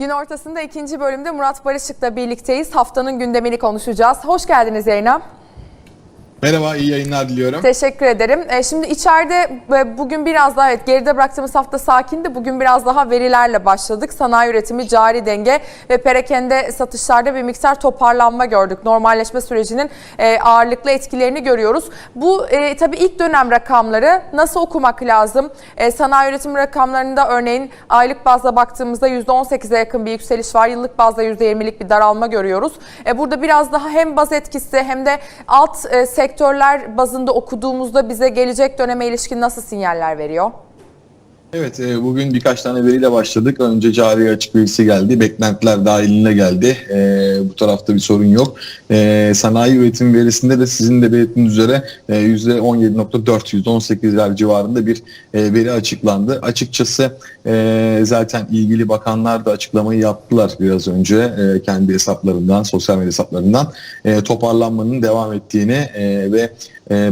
Gün ortasında ikinci bölümde Murat Barışık'la birlikteyiz. Haftanın gündemini konuşacağız. Hoş geldiniz yayına. Merhaba, iyi yayınlar diliyorum. Teşekkür ederim. E, Şimdi içeride e, bugün biraz daha evet geride bıraktığımız hafta sakindi. Bugün biraz daha verilerle başladık. Sanayi üretimi, cari denge ve perakende satışlarda bir miktar toparlanma gördük. Normalleşme sürecinin e, ağırlıklı etkilerini görüyoruz. Bu e, tabii ilk dönem rakamları nasıl okumak lazım? Sanayi üretimi rakamlarında örneğin aylık bazda baktığımızda %18'e yakın bir yükseliş var. Yıllık bazda %20'lik bir daralma görüyoruz. Burada biraz daha hem baz etkisi hem de alt e, sektörler bazında okuduğumuzda bize gelecek döneme ilişkin nasıl sinyaller veriyor? Evet, e, bugün birkaç tane veriyle başladık. Önce cari açık verisi geldi, beklentiler dahiline geldi. E, bu tarafta bir sorun yok. E, sanayi üretim verisinde de sizin de belirttiğiniz üzere e, %17.4, %18'ler civarında bir veri açıklandı. Açıkçası zaten ilgili bakanlar da açıklamayı yaptılar biraz önce kendi hesaplarından, sosyal medya hesaplarından toparlanmanın devam ettiğini ve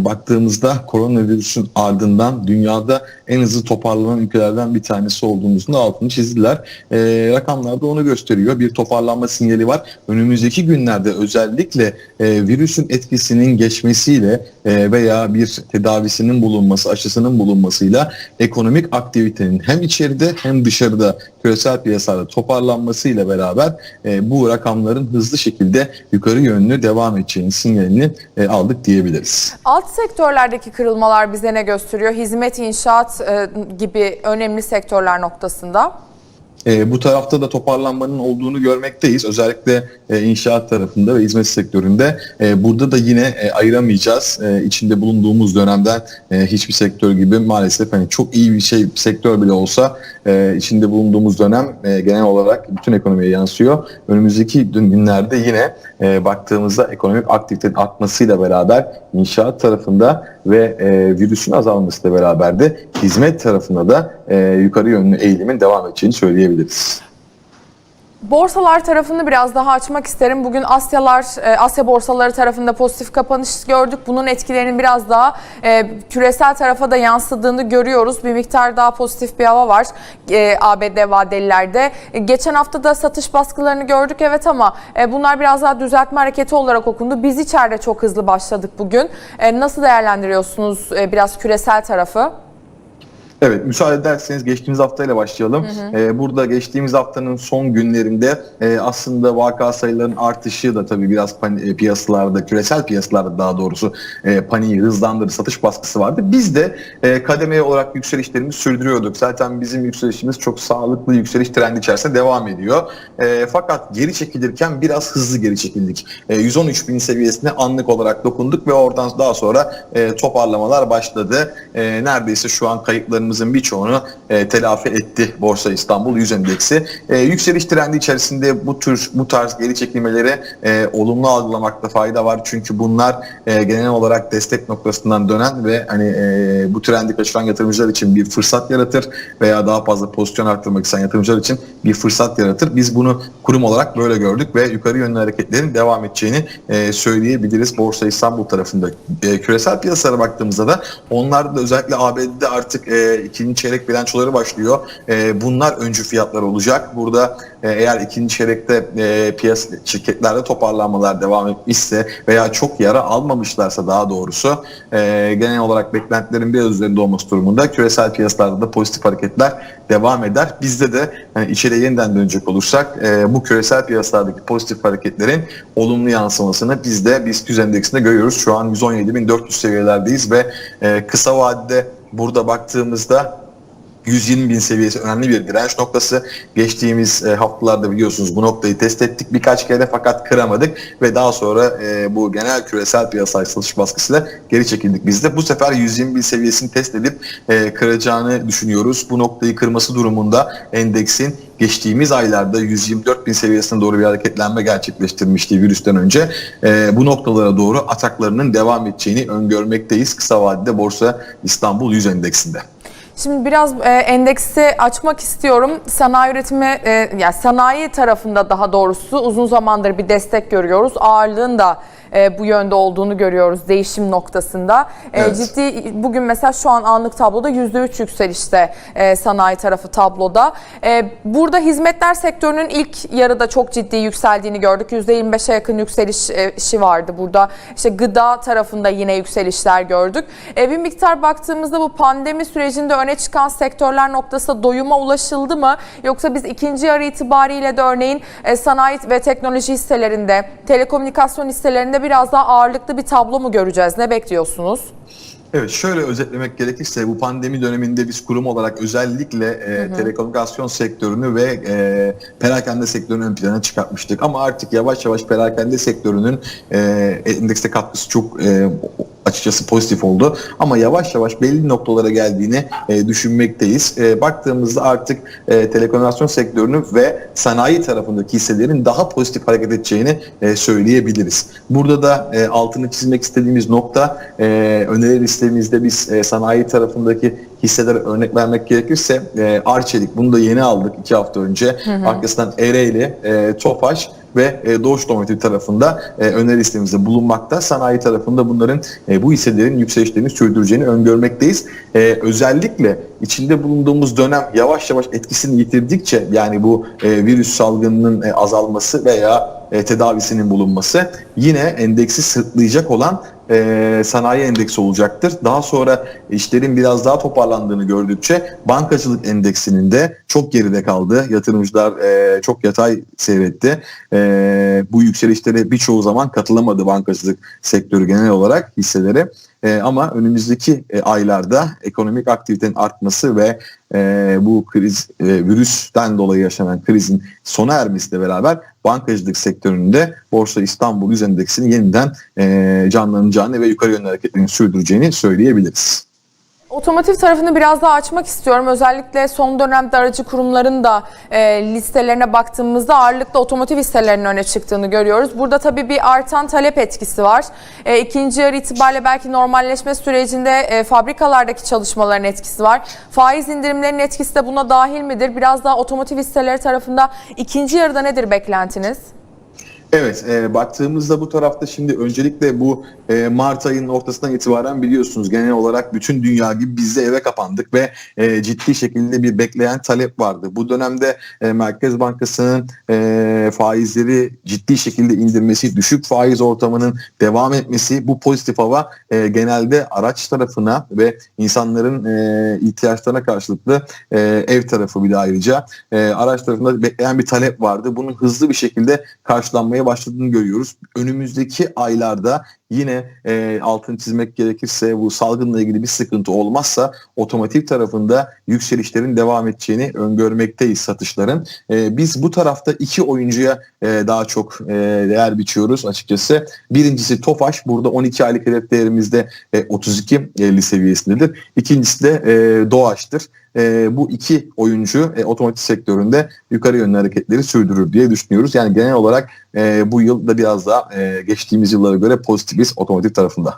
baktığımızda koronavirüsün ardından dünyada en hızlı toparlanan ülkelerden bir tanesi olduğumuzun altını çizdiler. E, rakamlar da onu gösteriyor. Bir toparlanma sinyali var. Önümüzdeki günlerde özellikle e, virüsün etkisinin geçmesiyle e, veya bir tedavisinin bulunması, aşısının bulunmasıyla ekonomik aktivitenin hem içeride hem dışarıda küresel piyasalarda toparlanmasıyla beraber e, bu rakamların hızlı şekilde yukarı yönlü devam edeceğinin sinyalini e, aldık diyebiliriz. Alt sektörlerdeki kırılmalar bize ne gösteriyor? Hizmet, inşaat gibi önemli sektörler noktasında. E, bu tarafta da toparlanmanın olduğunu görmekteyiz. Özellikle e, inşaat tarafında ve hizmet sektöründe. E, burada da yine e, ayıramayacağız. E, içinde bulunduğumuz dönemden e, hiçbir sektör gibi maalesef hani çok iyi bir şey sektör bile olsa e, içinde bulunduğumuz dönem e, genel olarak bütün ekonomiye yansıyor. Önümüzdeki günlerde yine e, baktığımızda ekonomik aktivitenin artmasıyla beraber inşaat tarafında ve e, virüsün azalmasıyla beraber de hizmet tarafında da e, yukarı yönlü eğilimin devam edeceğini söyleyebiliriz. Borsalar tarafını biraz daha açmak isterim. Bugün Asyalar, e, Asya borsaları tarafında pozitif kapanış gördük. Bunun etkilerinin biraz daha e, küresel tarafa da yansıdığını görüyoruz. Bir miktar daha pozitif bir hava var e, ABD vadelilerde. Geçen hafta da satış baskılarını gördük evet ama bunlar biraz daha düzeltme hareketi olarak okundu. Biz içeride çok hızlı başladık bugün. Nasıl değerlendiriyorsunuz biraz küresel tarafı? Evet, müsaade ederseniz geçtiğimiz haftayla başlayalım. Ee, burada geçtiğimiz haftanın son günlerinde e, aslında vaka sayılarının artışı da tabii biraz e, piyasalarda, küresel piyasalarda daha doğrusu e, paniği hızlandırdı, satış baskısı vardı. Biz de e, kademeli olarak yükselişlerimizi sürdürüyorduk. Zaten bizim yükselişimiz çok sağlıklı yükseliş trendi içerisinde devam ediyor. E, fakat geri çekilirken biraz hızlı geri çekildik. E, 113 bin seviyesine anlık olarak dokunduk ve oradan daha sonra e, toparlamalar başladı. E, neredeyse şu an kayıpların kayıplarımızın birçoğunu e, telafi etti Borsa İstanbul 100 endeksi. E, yükseliş trendi içerisinde bu tür bu tarz geri çekilmeleri e, olumlu algılamakta fayda var. Çünkü bunlar e, genel olarak destek noktasından dönen ve hani e, bu trendi kaçıran yatırımcılar için bir fırsat yaratır veya daha fazla pozisyon arttırmak isteyen yatırımcılar için bir fırsat yaratır. Biz bunu kurum olarak böyle gördük ve yukarı yönlü hareketlerin devam edeceğini e, söyleyebiliriz Borsa İstanbul tarafında. E, küresel piyasalara baktığımızda da onlarda da özellikle ABD'de artık e, ikinci çeyrek bilançoları başlıyor. E, bunlar öncü fiyatlar olacak. Burada e, eğer ikinci çeyrekte e, piyasa şirketlerde toparlanmalar devam etmişse veya çok yara almamışlarsa daha doğrusu e, genel olarak beklentilerin biraz üzerinde olması durumunda küresel piyasalarda da pozitif hareketler devam eder. Bizde de yani içeriye yeniden dönecek olursak e, bu küresel piyasalardaki pozitif hareketlerin olumlu yansımasını biz de BIST 100 endeksinde görüyoruz. Şu an 117.400 seviyelerdeyiz ve e, kısa vadede burada baktığımızda 120 bin seviyesi önemli bir direnç noktası. Geçtiğimiz e, haftalarda biliyorsunuz bu noktayı test ettik birkaç kere fakat kıramadık ve daha sonra e, bu genel küresel piyasal satış baskısıyla geri çekildik biz de. Bu sefer 120 bin seviyesini test edip e, kıracağını düşünüyoruz. Bu noktayı kırması durumunda endeksin geçtiğimiz aylarda 124 bin seviyesine doğru bir hareketlenme gerçekleştirmişti virüsten önce. E, bu noktalara doğru ataklarının devam edeceğini öngörmekteyiz kısa vadede Borsa İstanbul 100 endeksinde. Şimdi biraz e, endeksi açmak istiyorum. Sanayi üretimi, e, yani sanayi tarafında daha doğrusu uzun zamandır bir destek görüyoruz. Ağırlığın da e, bu yönde olduğunu görüyoruz değişim noktasında. E, Evet. ciddi bugün mesela şu an anlık tabloda %3 yükselişte e, sanayi tarafı tabloda. E, burada hizmetler sektörünün ilk yarıda çok ciddi yükseldiğini gördük. %25'e yakın yükselişi vardı burada. İşte gıda tarafında yine yükselişler gördük. E, bir miktar baktığımızda bu pandemi sürecinde öne çıkan sektörler noktasında doyuma ulaşıldı mı? Yoksa biz ikinci yarı itibariyle de örneğin e, sanayi ve teknoloji hisselerinde, telekomünikasyon hisselerinde biraz daha ağırlıklı bir tablo mu göreceğiz? Ne bekliyorsunuz? Evet şöyle özetlemek gerekirse bu pandemi döneminde biz kurum olarak özellikle e, telekomünikasyon sektörünü ve e, perakende sektörünü ön plana çıkartmıştık. Ama artık yavaş yavaş perakende sektörünün e, endekste katkısı çok e, açıkçası pozitif oldu. Ama yavaş yavaş belli noktalara geldiğini e, düşünmekteyiz. E, baktığımızda artık e, telekomünikasyon sektörünü ve sanayi tarafındaki hisselerin daha pozitif hareket edeceğini e, söyleyebiliriz. Burada da e, altını çizmek istediğimiz nokta e, öneri listemizde biz e, sanayi tarafındaki hisselere örnek vermek gerekirse e, Arçelik bunu da yeni aldık iki hafta önce. Arkasından Ereğli, e, Tofaş ve e, Doğuş Otomotiv tarafında e, öneri listemizde bulunmakta. Sanayi tarafında bunların e, bu hisselerin yükselişlerini sürdüreceğini öngörmekteyiz. E, özellikle içinde bulunduğumuz dönem yavaş yavaş etkisini yitirdikçe yani bu e, virüs salgınının e, azalması veya e, tedavisinin bulunması yine endeksi sırtlayacak olan e, sanayi endeksi olacaktır. Daha sonra işlerin biraz daha toparlandığını gördükçe bankacılık endeksinin de çok geride kaldı. Yatırımcılar e, çok yatay seyretti. E, bu yükselişlere birçoğu zaman katılamadı bankacılık sektörü genel olarak hisseleri. E, ama önümüzdeki e, aylarda ekonomik aktivitenin artması ve e, bu kriz e, virüsten dolayı yaşanan krizin sona ermesiyle beraber bankacılık sektöründe Borsa İstanbul Endeksinin yeniden e, canlanacağını ve yukarı yönlü hareketlerini sürdüreceğini söyleyebiliriz. Otomotiv tarafını biraz daha açmak istiyorum. Özellikle son dönemde aracı kurumların da e, listelerine baktığımızda ağırlıklı otomotiv hisselerinin öne çıktığını görüyoruz. Burada tabii bir artan talep etkisi var. E, ikinci yarı itibariyle belki normalleşme sürecinde e, fabrikalardaki çalışmaların etkisi var. Faiz indirimlerinin etkisi de buna dahil midir? Biraz daha otomotiv hisseleri tarafında ikinci yarıda nedir beklentiniz? Evet, e, baktığımızda bu tarafta şimdi öncelikle bu e, Mart ayının ortasından itibaren biliyorsunuz genel olarak bütün dünya gibi biz de eve kapandık ve e, ciddi şekilde bir bekleyen talep vardı. Bu dönemde e, Merkez Bankası'nın e, faizleri ciddi şekilde indirmesi, düşük faiz ortamının devam etmesi, bu pozitif hava e, genelde araç tarafına ve insanların e, ihtiyaçlarına karşılıklı e, ev tarafı bir de ayrıca e, araç tarafında bekleyen bir talep vardı. Bunun hızlı bir şekilde karşılanmaya başladığını görüyoruz. Önümüzdeki aylarda yine e, altını çizmek gerekirse bu salgınla ilgili bir sıkıntı olmazsa otomotiv tarafında yükselişlerin devam edeceğini öngörmekteyiz satışların. E, biz bu tarafta iki oyuncuya e, daha çok e, değer biçiyoruz açıkçası. Birincisi Tofaş burada 12 aylık hedef değerimizde e, 32.50 seviyesindedir. İkincisi de e, Doğaç'tır. E, bu iki oyuncu e, otomotiv sektöründe yukarı yönlü hareketleri sürdürür diye düşünüyoruz. Yani genel olarak e, bu yıl da biraz daha e, geçtiğimiz yıllara göre pozitifiz otomotiv tarafında.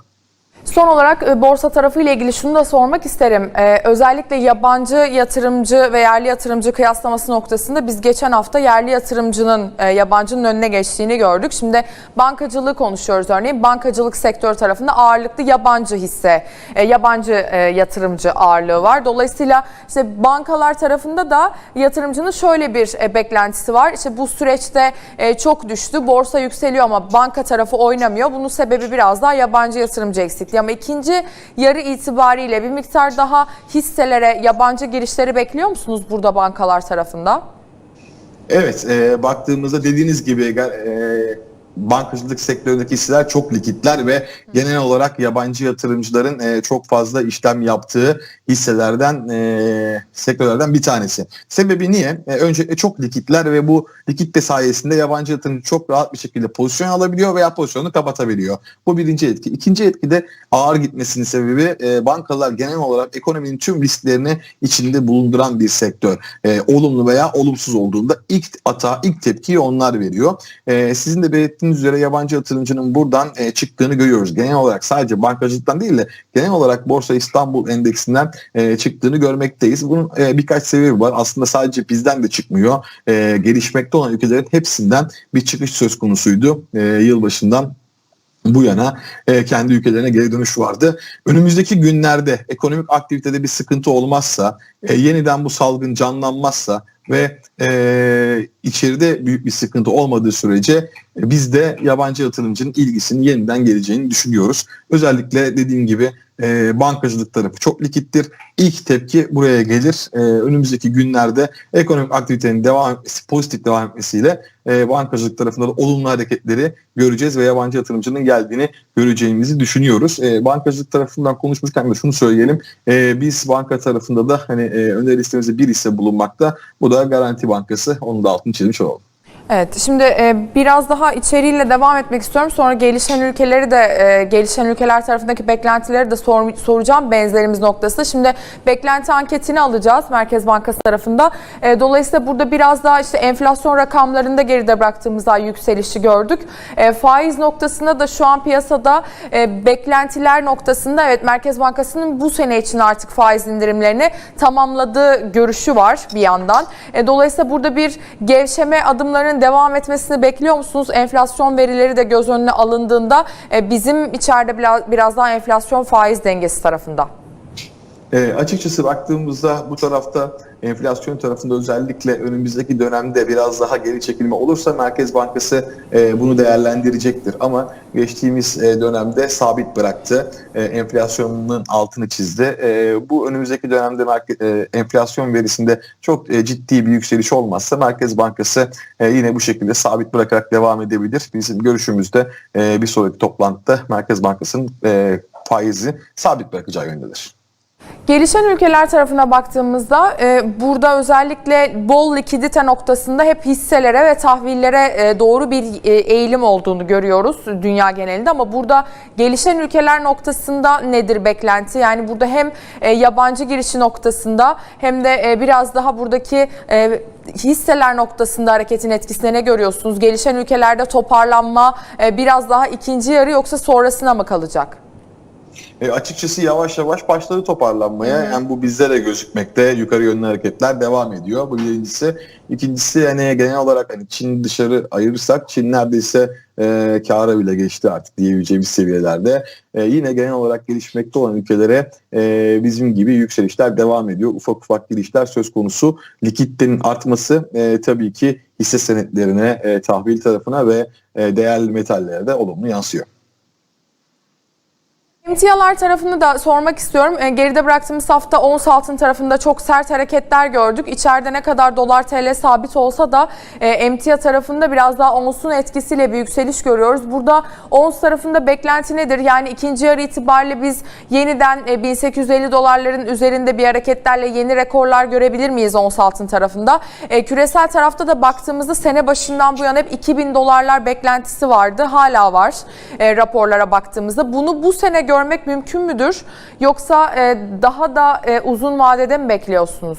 Son olarak e, borsa tarafı ile ilgili şunu da sormak isterim. Ee, özellikle yabancı yatırımcı ve yerli yatırımcı kıyaslaması noktasında biz geçen hafta yerli yatırımcının e, yabancının önüne geçtiğini gördük. Şimdi bankacılığı konuşuyoruz örneğin. Bankacılık sektör tarafında ağırlıklı yabancı hisse, e, yabancı e, yatırımcı ağırlığı var. Dolayısıyla işte bankalar tarafında da yatırımcının şöyle bir e, beklentisi var. İşte bu süreçte e, çok düştü, borsa yükseliyor ama banka tarafı oynamıyor. Bunun sebebi biraz daha yabancı yatırımcı eksikliği. Ama ikinci yarı itibariyle bir miktar daha hisselere, yabancı girişleri bekliyor musunuz burada bankalar tarafında? Evet, e, baktığımızda dediğiniz gibi e, bankacılık sektöründeki hisseler çok likitler ve genel olarak yabancı yatırımcıların e, çok fazla işlem yaptığı hisselerden, e, sektörlerden bir tanesi. Sebebi niye? E, öncelikle çok likitler ve bu likitte sayesinde yabancı yatırımcı çok rahat bir şekilde pozisyon alabiliyor veya pozisyonunu kapatabiliyor. Bu birinci etki. İkinci etki de ağır gitmesinin sebebi e, bankalar genel olarak ekonominin tüm risklerini içinde bulunduran bir sektör. E, olumlu veya olumsuz olduğunda ilk ata, ilk tepkiyi onlar veriyor. E, sizin de belirttiğiniz üzere yabancı yatırımcının buradan e, çıktığını görüyoruz. Genel olarak sadece bankacılıktan değil de genel olarak Borsa İstanbul Endeksinden e, çıktığını görmekteyiz. Bunun e, birkaç sebebi var. Aslında sadece bizden de çıkmıyor. E, gelişmekte olan ülkelerin hepsinden bir çıkış söz konusuydu e, yılbaşından bu yana e, kendi ülkelerine geri dönüş vardı. Önümüzdeki günlerde ekonomik aktivitede bir sıkıntı olmazsa, e, yeniden bu salgın canlanmazsa ve e, içeride büyük bir sıkıntı olmadığı sürece e, biz de yabancı yatırımcının ilgisinin yeniden geleceğini düşünüyoruz. Özellikle dediğim gibi e, bankacılık tarafı çok likittir. İlk tepki buraya gelir. E, önümüzdeki günlerde ekonomik aktivitenin devam etmesi, pozitif devam etmesiyle e, bankacılık tarafında da olumlu hareketleri göreceğiz ve yabancı yatırımcının geldiğini göreceğimizi düşünüyoruz. E, bankacılık tarafından konuşmuşken de şunu söyleyelim. E, biz banka tarafında da hani e, öneri listemizde bir hisse bulunmakta. Bu da Garanti Bankası. Onun da altını çizmiş olalım. Evet, şimdi e, biraz daha içeriğiyle devam etmek istiyorum. Sonra gelişen ülkeleri de, e, gelişen ülkeler tarafındaki beklentileri de sor- soracağım benzerimiz noktası. Şimdi beklenti anketini alacağız Merkez Bankası tarafında. E, dolayısıyla burada biraz daha işte enflasyon rakamlarında geride bıraktığımız ay yükselişi gördük. Faiz noktasında da şu an piyasada beklentiler noktasında evet Merkez Bankası'nın bu sene için artık faiz indirimlerini tamamladığı görüşü var bir yandan. Dolayısıyla burada bir gevşeme adımlarının devam etmesini bekliyor musunuz? Enflasyon verileri de göz önüne alındığında e, bizim içeride biraz, biraz daha enflasyon faiz dengesi tarafında. E, açıkçası baktığımızda bu tarafta enflasyon tarafında özellikle önümüzdeki dönemde biraz daha geri çekilme olursa Merkez Bankası e, bunu değerlendirecektir. Ama geçtiğimiz e, dönemde sabit bıraktı. E, enflasyonun altını çizdi. E, bu önümüzdeki dönemde e, enflasyon verisinde çok e, ciddi bir yükseliş olmazsa Merkez Bankası e, yine bu şekilde sabit bırakarak devam edebilir. Bizim görüşümüzde e, bir sonraki toplantıda Merkez Bankası'nın e, faizi sabit bırakacağı yöndedir. Gelişen ülkeler tarafına baktığımızda e, burada özellikle bol likidite noktasında hep hisselere ve tahvillere e, doğru bir e, eğilim olduğunu görüyoruz dünya genelinde ama burada gelişen ülkeler noktasında nedir beklenti? Yani burada hem e, yabancı girişi noktasında hem de e, biraz daha buradaki e, hisseler noktasında hareketin etkisine ne görüyorsunuz? Gelişen ülkelerde toparlanma e, biraz daha ikinci yarı yoksa sonrasına mı kalacak? E, açıkçası yavaş yavaş başladı toparlanmaya. Yani bu bizde de gözükmekte. Yukarı yönlü hareketler devam ediyor. Bu birincisi. İkincisi yani genel olarak hani Çin dışarı ayırırsak Çin neredeyse e, kâra bile geçti artık diyebileceğimiz seviyelerde. E, yine genel olarak gelişmekte olan ülkelere e, bizim gibi yükselişler devam ediyor. Ufak ufak girişler söz konusu. Likiditenin artması e, tabii ki hisse senetlerine, e, tahvil tarafına ve e, değerli metallere de olumlu yansıyor. Emtialar tarafını da sormak istiyorum. E, geride bıraktığımız hafta ons altın tarafında çok sert hareketler gördük. İçeride ne kadar dolar TL sabit olsa da e, emtia tarafında biraz daha onsun etkisiyle bir yükseliş görüyoruz. Burada ons tarafında beklenti nedir? Yani ikinci yarı itibariyle biz yeniden e, 1850 dolarların üzerinde bir hareketlerle yeni rekorlar görebilir miyiz ons altın tarafında? E, küresel tarafta da baktığımızda sene başından bu yana hep 2000 dolarlar beklentisi vardı. Hala var e, raporlara baktığımızda. Bunu bu sene görmek mümkün müdür? Yoksa e, daha da e, uzun vadede mi bekliyorsunuz?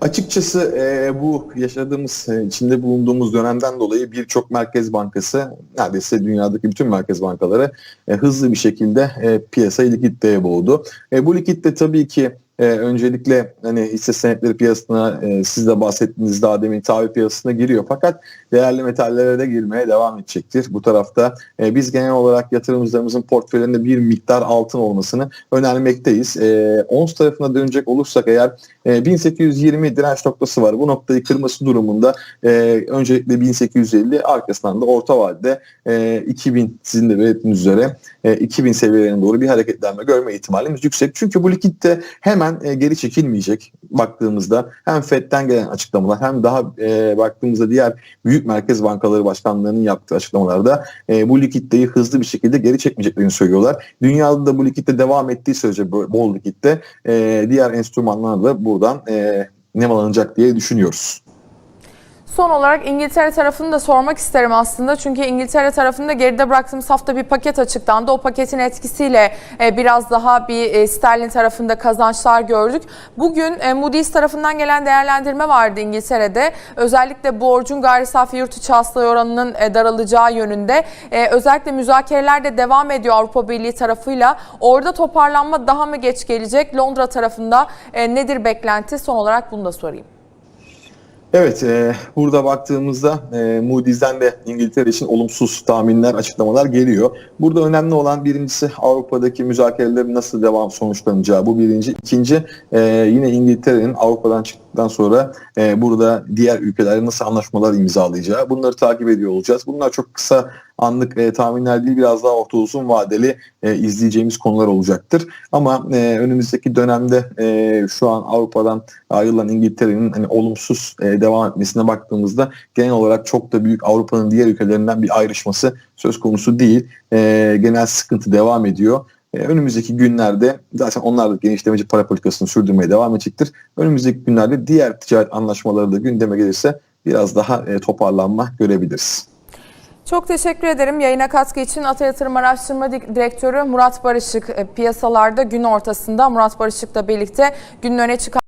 Açıkçası e, bu yaşadığımız, e, içinde bulunduğumuz dönemden dolayı birçok merkez bankası, neredeyse dünyadaki bütün merkez bankaları e, hızlı bir şekilde e, piyasayı likiditeye boğdu. E, bu likitte tabii ki e, öncelikle hani hisse senetleri piyasasına e, siz de bahsettiğiniz daha demin tahvil piyasasına giriyor. Fakat değerli metallere de girmeye devam edecektir. Bu tarafta e, biz genel olarak yatırımcılarımızın portföylerinde bir miktar altın olmasını önermekteyiz. E, ons tarafına dönecek olursak eğer e, 1820 direnç noktası var. Bu noktayı kırması durumunda e, öncelikle 1850 arkasından da orta vadede e, 2000 sizin de belirttiğiniz üzere e, 2000 seviyelerine doğru bir hareketlenme görme ihtimalimiz yüksek. Çünkü bu likitte hemen e, geri çekilmeyecek baktığımızda hem FED'den gelen açıklamalar hem daha e, baktığımızda diğer büyük merkez bankaları başkanlarının yaptığı açıklamalarda e, bu likiditeyi hızlı bir şekilde geri çekmeyeceklerini söylüyorlar. Dünyada da bu likitte devam ettiği sürece bol likitte e, diğer enstrümanlar da buradan e, nemalanacak diye düşünüyoruz. Son olarak İngiltere tarafını da sormak isterim aslında. Çünkü İngiltere tarafında geride bıraktığımız hafta bir paket açıklandı. O paketin etkisiyle e, biraz daha bir e, sterlin tarafında kazançlar gördük. Bugün e, Moody's tarafından gelen değerlendirme vardı İngiltere'de. Özellikle borcun gayri safi yurt içi hasıla oranının daralacağı yönünde. Özellikle müzakereler de devam ediyor Avrupa Birliği tarafıyla. Orada toparlanma daha mı geç gelecek? Londra tarafında nedir beklenti? Son olarak bunu da sorayım. Evet, e, burada baktığımızda e, Moody's'den de İngiltere için olumsuz tahminler, açıklamalar geliyor. Burada önemli olan birincisi Avrupa'daki müzakerelerin nasıl devam sonuçlanacağı bu birinci. İkinci e, yine İngiltere'nin Avrupa'dan çıktıktan sonra e, burada diğer ülkelerle nasıl anlaşmalar imzalayacağı bunları takip ediyor olacağız. Bunlar çok kısa anlık e, tahminler değil biraz daha orta uzun vadeli e, izleyeceğimiz konular olacaktır. Ama e, önümüzdeki dönemde e, şu an Avrupa'dan ayrılan İngiltere'nin hani olumsuz e, devam etmesine baktığımızda genel olarak çok da büyük Avrupa'nın diğer ülkelerinden bir ayrışması söz konusu değil. E, genel sıkıntı devam ediyor. E, önümüzdeki günlerde zaten onlar da genişlemeci para politikasını sürdürmeye devam edecektir. Önümüzdeki günlerde diğer ticaret anlaşmaları da gündeme gelirse biraz daha e, toparlanma görebiliriz. Çok teşekkür ederim yayına katkı için. Ata Yatırım Araştırma Di- Direktörü Murat Barışık e, piyasalarda gün ortasında Murat Barışık'la birlikte günün öne çıkan